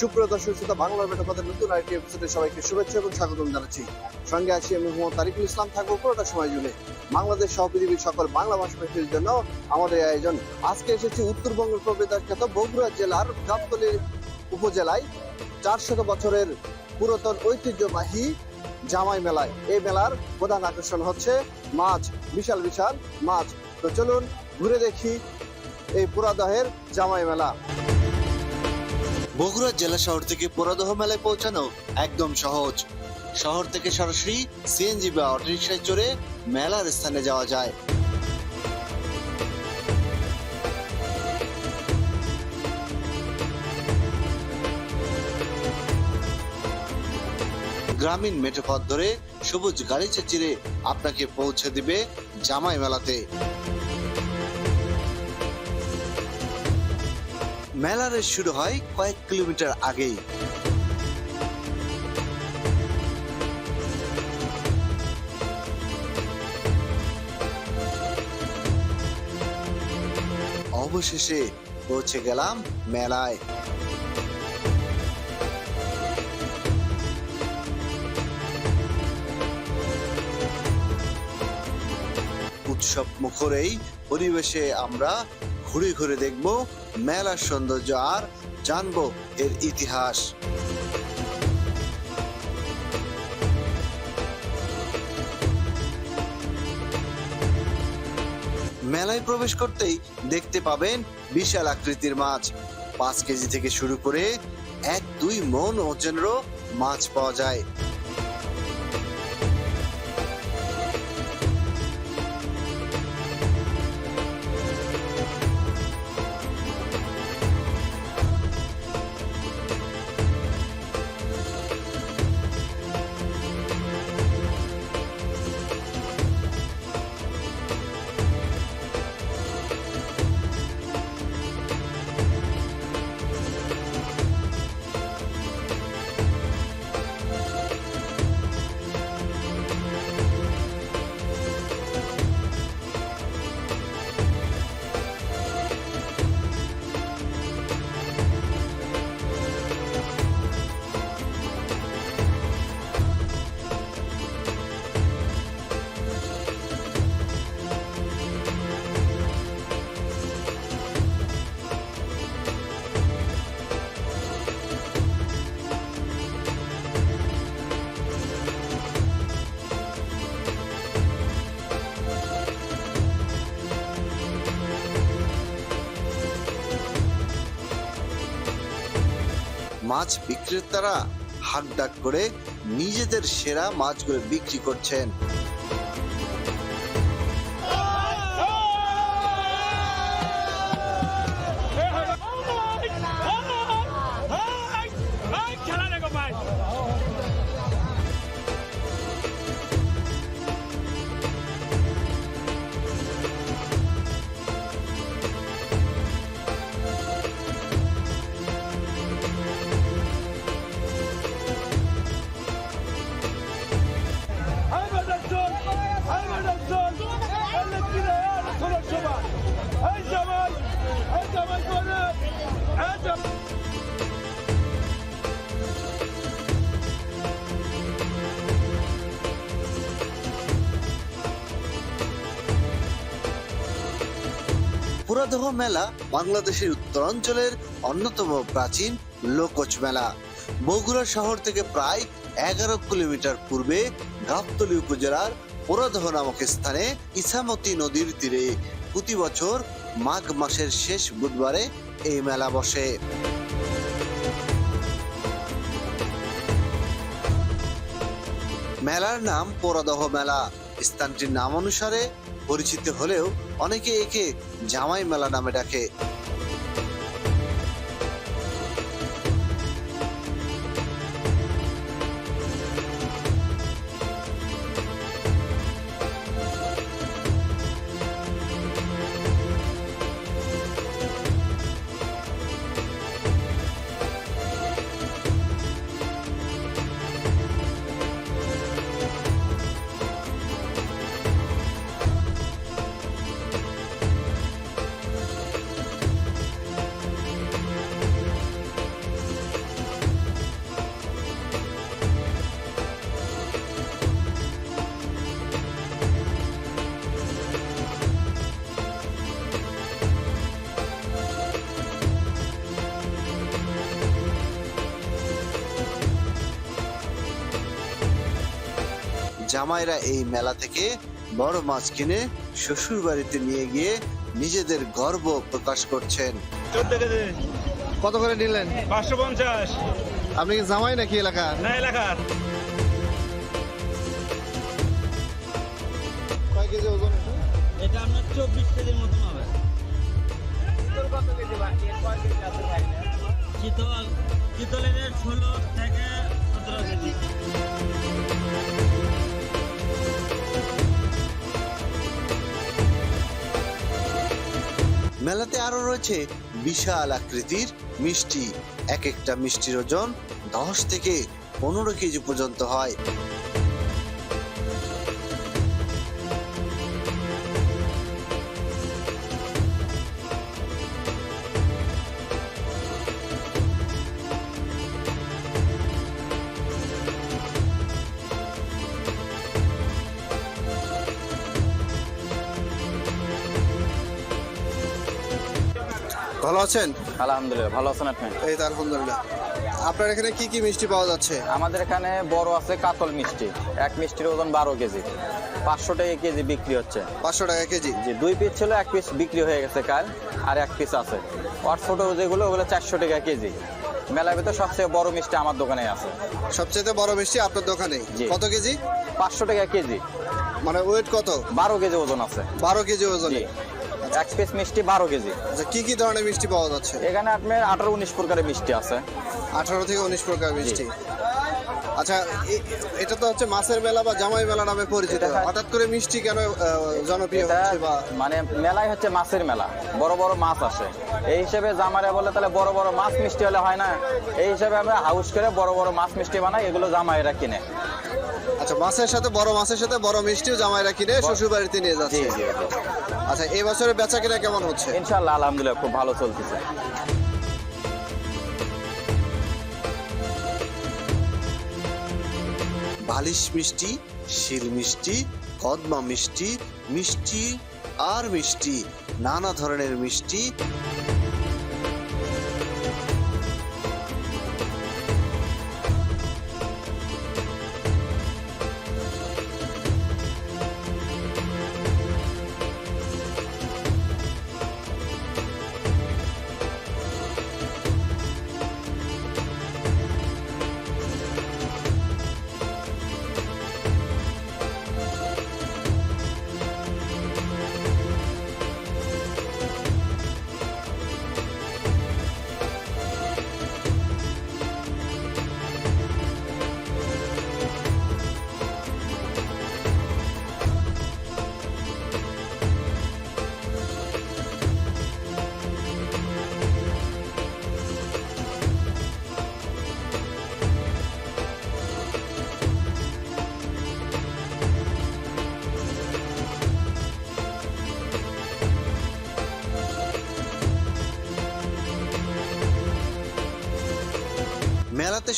সুপ্রিয় দর্শক শ্রোতা, বাংলার বেটা পদের নতুন আরেকটি এপিসোডে সবাইকে শুভেচ্ছা এবং স্বাগতম জানাচ্ছি। সঙ্গে আছি আমি মোহাম্মদ তারিকুল ইসলাম, থাকব পুরোটা সময় জুড়ে। বাংলাদেশ সহ পৃথিবীর সকল বাংলা ভাষাভাষীর জন্য আমাদের আয়োজন। আজকে এসেছি উত্তরবঙ্গের প্রবেদার খ্যাত বগুড়া জেলার গাবতলী উপজেলায়। চারশত বছরের পুরাতন ঐতিহ্যবাহী জামাই মেলায়। এই মেলার প্রধান আকর্ষণ হচ্ছে মাছ, বিশাল বিশাল মাছ। তো চলুন ঘুরে দেখি এই পুরাদহের জামাই মেলা। বগুড়া জেলা শহর থেকে পুরাদহ মেলায় পৌঁছানো একদম সহজ। শহর থেকে সরাসরি সিএনজি বা অটোরিকশায় চড়ে মেলার স্থানে যাওয়া যায়। গ্রামীণ মেঠো পথ ধরে সবুজ গাড়িচা চিরে আপনাকে পৌঁছে দিবে জামাই মেলাতে। মেলার শুরু হয় কয়েক কিলোমিটার আগেই। অবশেষে পৌঁছে গেলাম মেলায়। উৎসব মুখর এই পরিবেশে আমরা ঘুরে ঘুরে দেখব মেলার সৌন্দর্য আর জানব এর ইতিহাস। মেলায় প্রবেশ করতেই দেখতে পাবেন বিশাল আকৃতির মাছ। পাঁচ কেজি থেকে শুরু করে এক দুই মন ওজনেরও মাছ পাওয়া যায়। মাছ বিক্রেতারা হাক ডাক করে নিজেদের সেরা মাছগুলো বিক্রি করছেন। পুরাদহ মেলা বাংলাদেশের উত্তরাঞ্চলের অন্যতম প্রাচীন লোকজ মেলা। বগুড়া শহর থেকে প্রায় এগারো কিলোমিটার পূর্বে গাবতলী উপজেলার পুরাদহ নামক স্থানে ইছামতি নদীর তীরে প্রতি বছর মাঘ মাসের শেষ বুধবারে এই মেলা বসে। মেলার নাম পোড়াদহ মেলা। স্থানটির নাম অনুসারে পরিচিত হলেও অনেকে একে জামাই মেলা নামে ডাকে। জামাইরা এই মেলা থেকে বড় মাছ কিনে শ্বশুর বাড়িতে নিয়ে গিয়ে নিজেদের গর্ব প্রকাশ করছেন। কত করে নিলেন? পাঁচশো পঞ্চাশ। আপনি কি জামাই নাকি এলাকা না এলাকার। কয় কেজি ওজন এটা? আপনার চব্বিশ কেজির মতন হবে। চিতল চিতলের ষোলো থেকে সতেরো কেজি। মেলাতে আরও রয়েছে বিশাল আকৃতির মিষ্টি। এক একটা মিষ্টির ওজন দশ থেকে পনেরো কেজি পর্যন্ত হয়। ভালো আছেন? আলহামদুলিল্লাহ ভালো আছেন আপনি? এই তো আলহামদুলিল্লাহ। আপনার এখানে কি কি মিষ্টি পাওয়া যাচ্ছে? আমাদের এখানে বড় আছে কাতল মিষ্টি। এক মিষ্টির ওজন বারো কেজি। পাঁচশো টাকা কেজি বিক্রি হচ্ছে। পাঁচশো টাকা কেজি? যে দুই পিস ছিল এক পিস বিক্রি হয়ে গেছে কাল আর এক পিস আছে। আর ছোট যেগুলো ওগুলো চারশো টাকা কেজি। মেলার ভিতর সবচেয়ে বড় মিষ্টি আমার দোকানে আছে। সবচেয়ে বড় মিষ্টি আপনার দোকানে? কত কেজি? পাঁচশো টাকা কেজি। মানে ওয়েট কত? বারো কেজি ওজন আছে। বারো কেজি ওজনে। এক পিস মিষ্টি বারো কেজি। আচ্ছা কি কি ধরনের মিষ্টি পাওয়া যাচ্ছে? এখানে আপনার আঠারো উনিশ প্রকারের মিষ্টি আছে। আঠারো থেকে উনিশ প্রকার মিষ্টি। আচ্ছা এটা তো হচ্ছে মাছের মেলা বা জামাই মেলা নামে পরিচিত। হঠাৎ করে মিষ্টি কেন জনপ্রিয় হচ্ছে বা মানে মেলায় হচ্ছে মাছের মেলা। বড় বড় মাছ আসে। এই হিসেবে জামাইরা বলে তাহলে বড় বড় মাছ মিষ্টি হলে হয় না? এই হিসেবে আমরা হাউস করে বড় বড় মাছ মিষ্টি বানাই এগুলো জামাইরা কিনে। আচ্ছা মাছের সাথে বড় মাছের সাথে বড় মিষ্টিও জামাইরা কিনে শ্বশুর বাড়িতে নিয়ে যাচ্ছে। আচ্ছা এই বছরে বেচা কেনা কেমন হচ্ছে? ইনশাল্লাহ আলহামদুলিল্লাহ খুব ভালো চলতেছে। বালিশ মিষ্টি শিল মিষ্টি কদমা মিষ্টি মিষ্টি আর মিষ্টি নানা ধরনের মিষ্টি।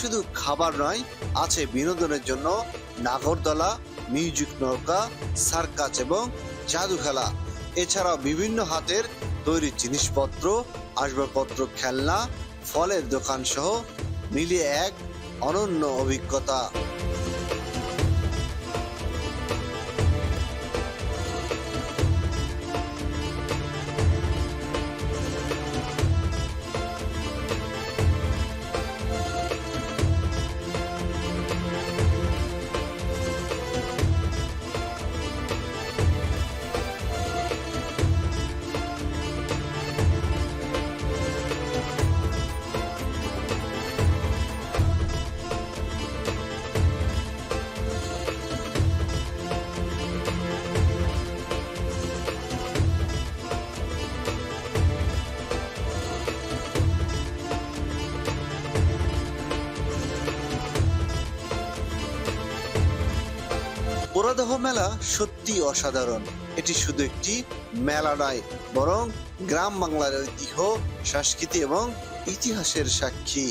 শুধু খাবার নয়, আছে বিনোদনের জন্য নাগরদলা, মিউজিক নৌকা, সার্কাস এবং জাদু খেলা। এছাড়াও বিভিন্ন হাতের তৈরি জিনিসপত্র, আসবাবপত্র, খেলনা, ফলের দোকান সহ মিলিয়ে এক অনন্য অভিজ্ঞতা। পোড়াদহ মেলা সত্যি অসাধারণ। এটি শুধু একটি মেলা নয়, বরং গ্রাম বাংলার ঐতিহ্য, সংস্কৃতি এবং ইতিহাসের সাক্ষী।